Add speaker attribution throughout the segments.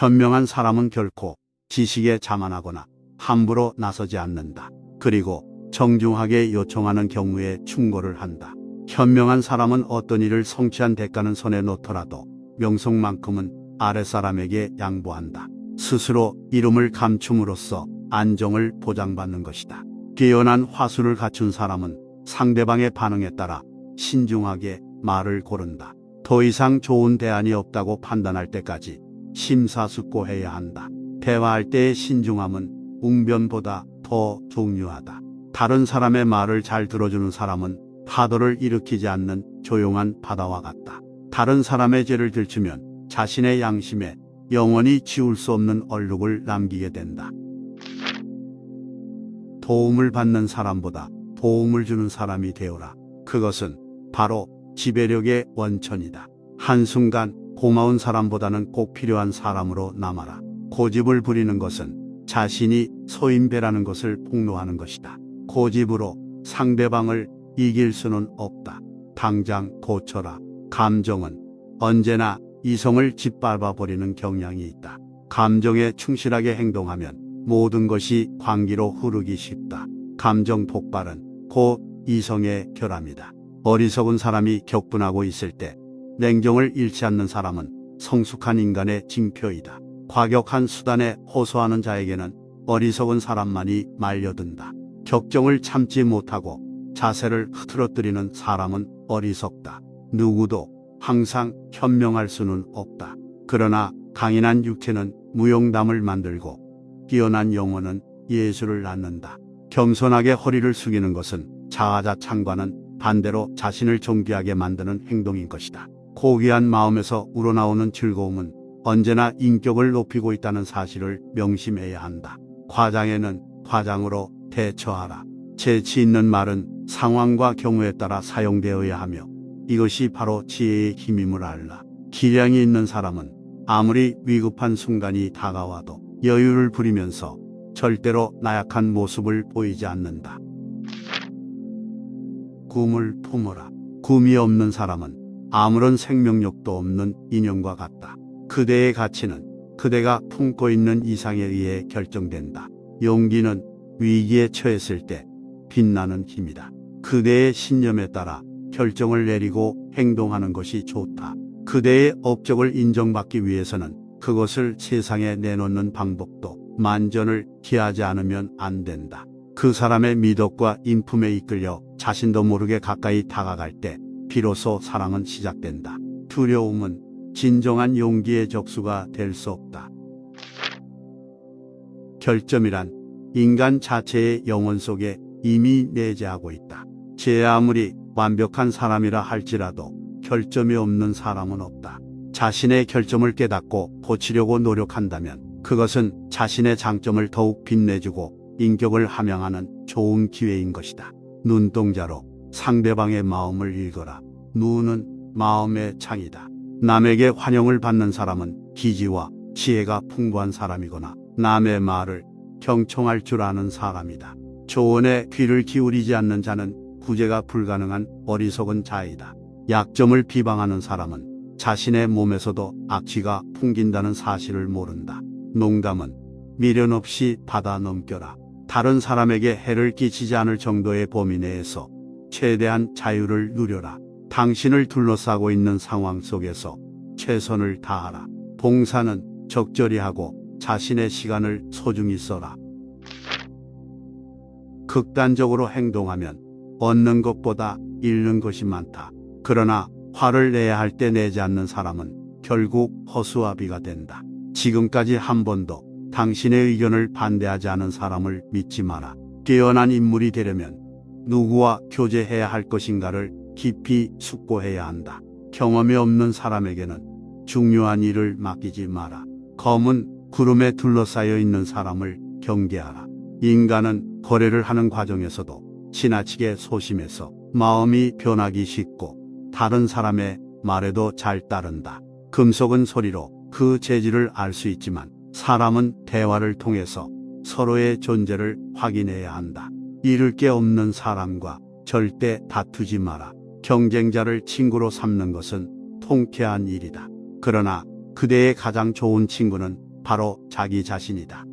Speaker 1: 현명한 사람은 결코 지식에 자만하거나 함부로 나서지 않는다. 그리고 정중하게 요청하는 경우에 충고를 한다. 현명한 사람은 어떤 일을 성취한 대가는 손에 놓더라도 명성만큼은 아랫사람에게 양보한다. 스스로 이름을 감춤으로써 안정을 보장받는 것이다. 뛰어난 화술을 갖춘 사람은 상대방의 반응에 따라 신중하게 말을 고른다. 더 이상 좋은 대안이 없다고 판단할 때까지 심사숙고해야 한다. 대화할 때의 신중함은 웅변보다 더 중요하다. 다른 사람의 말을 잘 들어주는 사람은 파도를 일으키지 않는 조용한 바다와 같다. 다른 사람의 죄를 들추면 자신의 양심에 영원히 지울 수 없는 얼룩을 남기게 된다. 도움을 받는 사람보다 도움을 주는 사람이 되어라. 그것은 바로 지배력의 원천이다. 한순간 고마운 사람보다는 꼭 필요한 사람으로 남아라. 고집을 부리는 것은 자신이 소인배라는 것을 폭로하는 것이다. 고집으로 상대방을 이길 수는 없다. 당장 고쳐라. 감정은 언제나 이성을 짓밟아 버리는 경향이 있다. 감정에 충실하게 행동하면 모든 것이 광기로 흐르기 쉽다. 감정 폭발은 곧 이성의 결함이다. 어리석은 사람이 격분하고 있을 때 냉정을 잃지 않는 사람은 성숙한 인간의 징표이다. 과격한 수단에 호소하는 자에게는 어리석은 사람만이 말려든다. 격정을 참지 못하고 자세를 흐트러뜨리는 사람은 어리석다. 누구도 항상 현명할 수는 없다. 그러나 강인한 육체는 무용담을 만들고 뛰어난 영혼은 예술을 낳는다. 겸손하게 허리를 숙이는 것은 자아자찬과는 반대로 자신을 존귀하게 만드는 행동인 것이다. 고귀한 마음에서 우러나오는 즐거움은 언제나 인격을 높이고 있다는 사실을 명심해야 한다. 과장에는 과장으로 대처하라. 재치 있는 말은 상황과 경우에 따라 사용되어야 하며 이것이 바로 지혜의 힘임을 알라. 기량이 있는 사람은 아무리 위급한 순간이 다가와도 여유를 부리면서 절대로 나약한 모습을 보이지 않는다. 꿈을 품어라. 꿈이 없는 사람은 아무런 생명력도 없는 인형과 같다. 그대의 가치는 그대가 품고 있는 이상에 의해 결정된다. 용기는 위기에 처했을 때 빛나는 힘이다. 그대의 신념에 따라 결정을 내리고 행동하는 것이 좋다. 그대의 업적을 인정받기 위해서는 그것을 세상에 내놓는 방법도 만전을 기하지 않으면 안 된다. 그 사람의 미덕과 인품에 이끌려 자신도 모르게 가까이 다가갈 때 비로소 사랑은 시작된다. 두려움은 진정한 용기의 적수가 될 수 없다. 결점이란 인간 자체의 영혼 속에 이미 내재하고 있다. 제 아무리 완벽한 사람이라 할지라도 결점이 없는 사람은 없다. 자신의 결점을 깨닫고 고치려고 노력한다면 그것은 자신의 장점을 더욱 빛내주고 인격을 함양하는 좋은 기회인 것이다. 눈동자로 상대방의 마음을 읽어라. 눈은 마음의 창이다. 남에게 환영을 받는 사람은 기지와 지혜가 풍부한 사람이거나 남의 말을 경청할 줄 아는 사람이다. 조언에 귀를 기울이지 않는 자는 구제가 불가능한 어리석은 자이다. 약점을 비방하는 사람은 자신의 몸에서도 악취가 풍긴다는 사실을 모른다. 농담은 미련 없이 받아 넘겨라. 다른 사람에게 해를 끼치지 않을 정도의 범위 내에서 최대한 자유를 누려라. 당신을 둘러싸고 있는 상황 속에서 최선을 다하라. 봉사는 적절히 하고 자신의 시간을 소중히 써라. 극단적으로 행동하면 얻는 것보다 잃는 것이 많다. 그러나 화를 내야 할 때 내지 않는 사람은 결국 허수아비가 된다. 지금까지 한 번도 당신의 의견을 반대하지 않은 사람을 믿지 마라. 뛰어난 인물이 되려면 누구와 교제해야 할 것인가를 깊이 숙고해야 한다. 경험이 없는 사람에게는 중요한 일을 맡기지 마라. 검은 구름에 둘러싸여 있는 사람을 경계하라. 인간은 거래를 하는 과정에서도 지나치게 소심해서 마음이 변하기 쉽고 다른 사람의 말에도 잘 따른다. 금속은 소리로 그 재질을 알 수 있지만 사람은 대화를 통해서 서로의 존재를 확인해야 한다. 잃을 게 없는 사람과 절대 다투지 마라. 경쟁자를 친구로 삼는 것은 통쾌한 일이다. 그러나 그대의 가장 좋은 친구는 바로 자기 자신이다.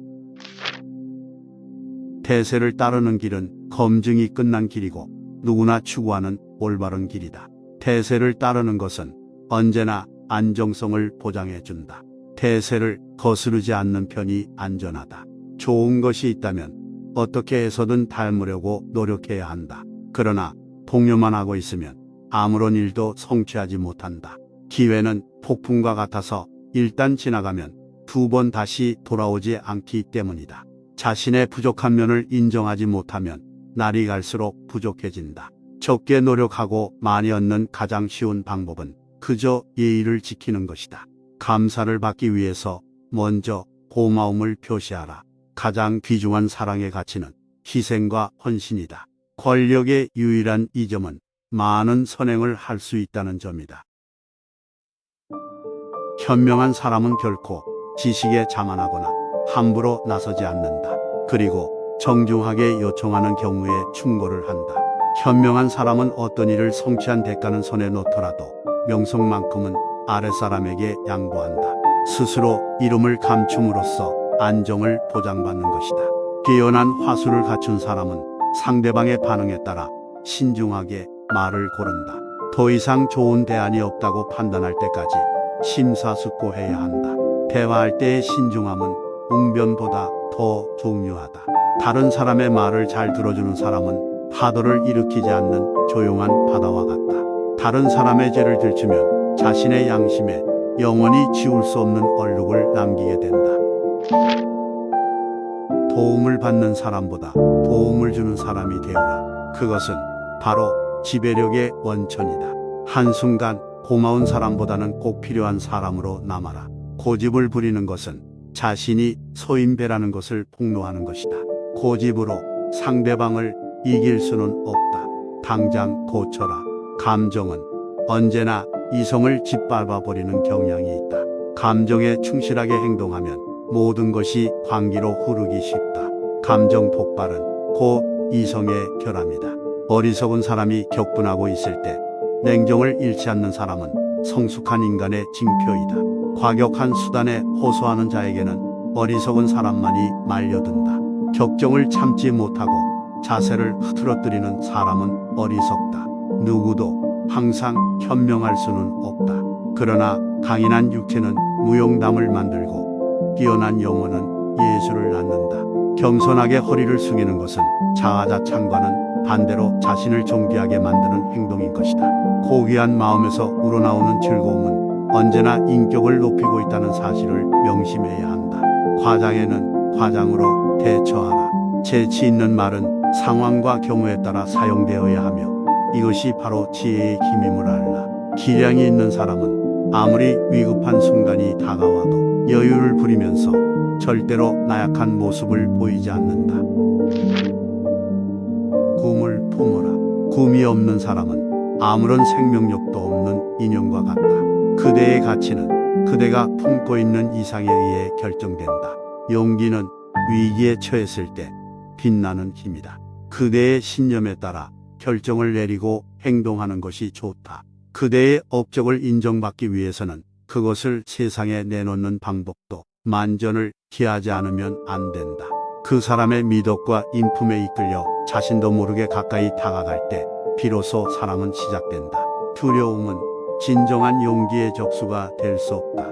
Speaker 1: 대세를 따르는 길은 검증이 끝난 길이고 누구나 추구하는 올바른 길이다. 대세를 따르는 것은 언제나 안정성을 보장해 준다. 대세를 거스르지 않는 편이 안전하다. 좋은 것이 있다면 어떻게 해서든 닮으려고 노력해야 한다. 그러나 동요만 하고 있으면 아무런 일도 성취하지 못한다. 기회는 폭풍과 같아서 일단 지나가면 두 번 다시 돌아오지 않기 때문이다. 자신의 부족한 면을 인정하지 못하면 날이 갈수록 부족해진다. 적게 노력하고 많이 얻는 가장 쉬운 방법은 그저 예의를 지키는 것이다. 감사를 받기 위해서 먼저 고마움을 표시하라. 가장 귀중한 사랑의 가치는 희생과 헌신이다. 권력의 유일한 이점은 많은 선행을 할 수 있다는 점이다. 현명한 사람은 결코 지식에 자만하거나 함부로 나서지 않는다. 그리고 정중하게 요청하는 경우에 충고를 한다. 현명한 사람은 어떤 일을 성취한 대가는 손에 놓더라도 명성만큼은 아랫사람에게 양보한다. 스스로 이름을 감춤으로써 안정을 보장받는 것이다. 뛰어난 화술을 갖춘 사람은 상대방의 반응에 따라 신중하게 말을 고른다. 더 이상 좋은 대안이 없다고 판단할 때까지 심사숙고해야 한다. 대화할 때의 신중함은 웅변보다 더 중요하다. 다른 사람의 말을 잘 들어주는 사람은 파도를 일으키지 않는 조용한 바다와 같다. 다른 사람의 죄를 들추면 자신의 양심에 영원히 지울 수 없는 얼룩을 남기게 된다. 도움을 받는 사람보다 도움을 주는 사람이 되어라. 그것은 바로 지배력의 원천이다. 한순간 고마운 사람보다는 꼭 필요한 사람으로 남아라. 고집을 부리는 것은 자신이 소인배라는 것을 폭로하는 것이다. 고집으로 상대방을 이길 수는 없다. 당장 고쳐라. 감정은 언제나 이성을 짓밟아 버리는 경향이 있다. 감정에 충실하게 행동하면 모든 것이 광기로 흐르기 쉽다. 감정 폭발은 곧 이성의 결함이다. 어리석은 사람이 격분하고 있을 때 냉정을 잃지 않는 사람은 성숙한 인간의 징표이다. 과격한 수단에 호소하는 자에게는 어리석은 사람만이 말려든다. 격정을 참지 못하고 자세를 흐트러뜨리는 사람은 어리석다. 누구도 항상 현명할 수는 없다. 그러나 강인한 육체는 무용담을 만들고 뛰어난 영혼은 예술을 낳는다. 겸손하게 허리를 숙이는 것은 자아자찬과는 반대로 자신을 존귀하게 만드는 행동인 것이다. 고귀한 마음에서 우러나오는 즐거움은 언제나 인격을 높이고 있다는 사실을 명심해야 한다. 과장에는 과장으로 대처하라. 재치 있는 말은 상황과 경우에 따라 사용되어야 하며 이것이 바로 지혜의 힘임을 알라. 기량이 있는 사람은 아무리 위급한 순간이 다가와도 여유를 부리면서 절대로 나약한 모습을 보이지 않는다. 꿈을 품어라. 꿈이 없는 사람은 아무런 생명력도 없는 인형과 같다. 그대의 가치는 그대가 품고 있는 이상에 의해 결정된다. 용기는 위기에 처했을 때 빛나는 힘이다. 그대의 신념에 따라 결정을 내리고 행동하는 것이 좋다. 그대의 업적을 인정받기 위해서는 그것을 세상에 내놓는 방법도 만전을 기하지 않으면 안 된다. 그 사람의 미덕과 인품에 이끌려 자신도 모르게 가까이 다가갈 때 비로소 사랑은 시작된다. 두려움은 진정한 용기의 적수가 될 수 없다.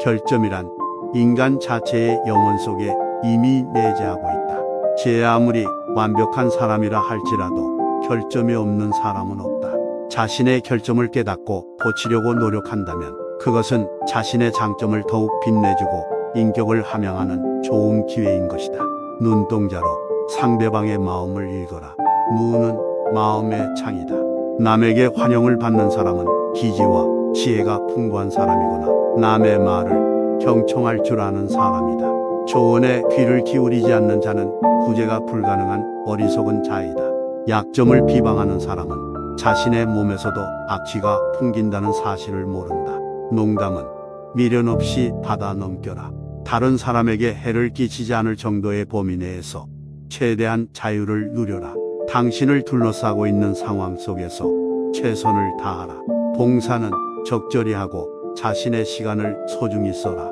Speaker 1: 결점이란 인간 자체의 영혼 속에 이미 내재하고 있다. 제 아무리 완벽한 사람이라 할지라도 결점이 없는 사람은 없다. 자신의 결점을 깨닫고 고치려고 노력한다면 그것은 자신의 장점을 더욱 빛내주고 인격을 함양하는 좋은 기회인 것이다. 눈동자로 상대방의 마음을 읽어라. 무는 마음의 창이다. 남에게 환영을 받는 사람은 기지와 지혜가 풍부한 사람이거나 남의 말을 경청할 줄 아는 사람이다. 조언에 귀를 기울이지 않는 자는 구제가 불가능한 어리석은 자이다. 약점을 비방하는 사람은 자신의 몸에서도 악취가 풍긴다는 사실을 모른다. 농담은 미련 없이 받아 넘겨라. 다른 사람에게 해를 끼치지 않을 정도의 범위 내에서 최대한 자유를 누려라. 당신을 둘러싸고 있는 상황 속에서 최선을 다하라. 봉사는 적절히 하고 자신의 시간을 소중히 써라.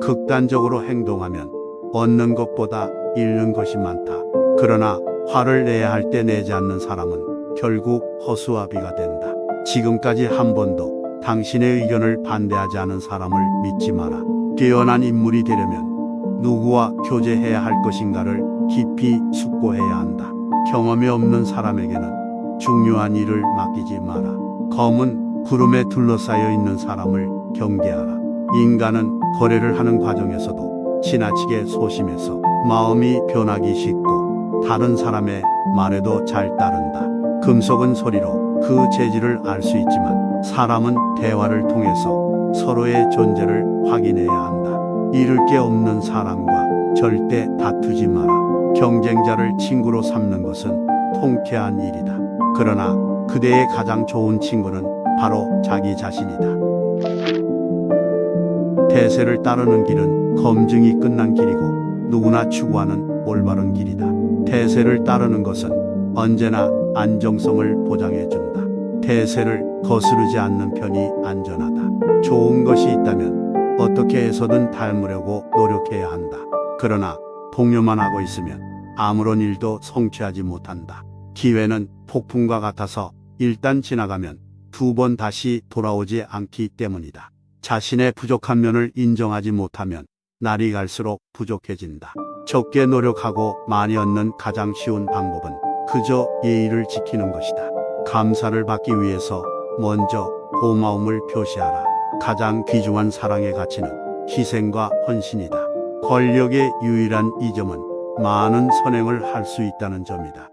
Speaker 1: 극단적으로 행동하면 얻는 것보다 잃는 것이 많다. 그러나 화를 내야 할 때 내지 않는 사람은 결국 허수아비가 된다. 지금까지 한 번도 당신의 의견을 반대하지 않은 사람을 믿지 마라. 뛰어난 인물이 되려면 누구와 교제해야 할 것인가를 깊이 숙고해야 한다. 경험이 없는 사람에게는 중요한 일을 맡기지 마라. 검은 구름에 둘러싸여 있는 사람을 경계하라. 인간은 거래를 하는 과정에서도 지나치게 소심해서 마음이 변하기 쉽고 다른 사람의 말에도 잘 따른다. 금속은 소리로 그 재질을 알 수 있지만 사람은 대화를 통해서 서로의 존재를 확인해야 한다. 잃을 게 없는 사람과 절대 다투지 마라. 경쟁자를 친구로 삼는 것은 통쾌한 일이다. 그러나 그대의 가장 좋은 친구는 바로 자기 자신이다. 대세를 따르는 길은 검증이 끝난 길이고 누구나 추구하는 올바른 길이다. 대세를 따르는 것은 언제나 안정성을 보장해 준다. 대세를 거스르지 않는 편이 안전하다. 좋은 것이 있다면 어떻게 해서든 닮으려고 노력해야 한다. 그러나 동요만 하고 있으면 아무런 일도 성취하지 못한다. 기회는 폭풍과 같아서 일단 지나가면 두 번 다시 돌아오지 않기 때문이다. 자신의 부족한 면을 인정하지 못하면 날이 갈수록 부족해진다. 적게 노력하고 많이 얻는 가장 쉬운 방법은 그저 예의를 지키는 것이다. 감사를 받기 위해서 먼저 고마움을 표시하라. 가장 귀중한 사랑의 가치는 희생과 헌신이다. 권력의 유일한 이점은 많은 선행을 할 수 있다는 점이다.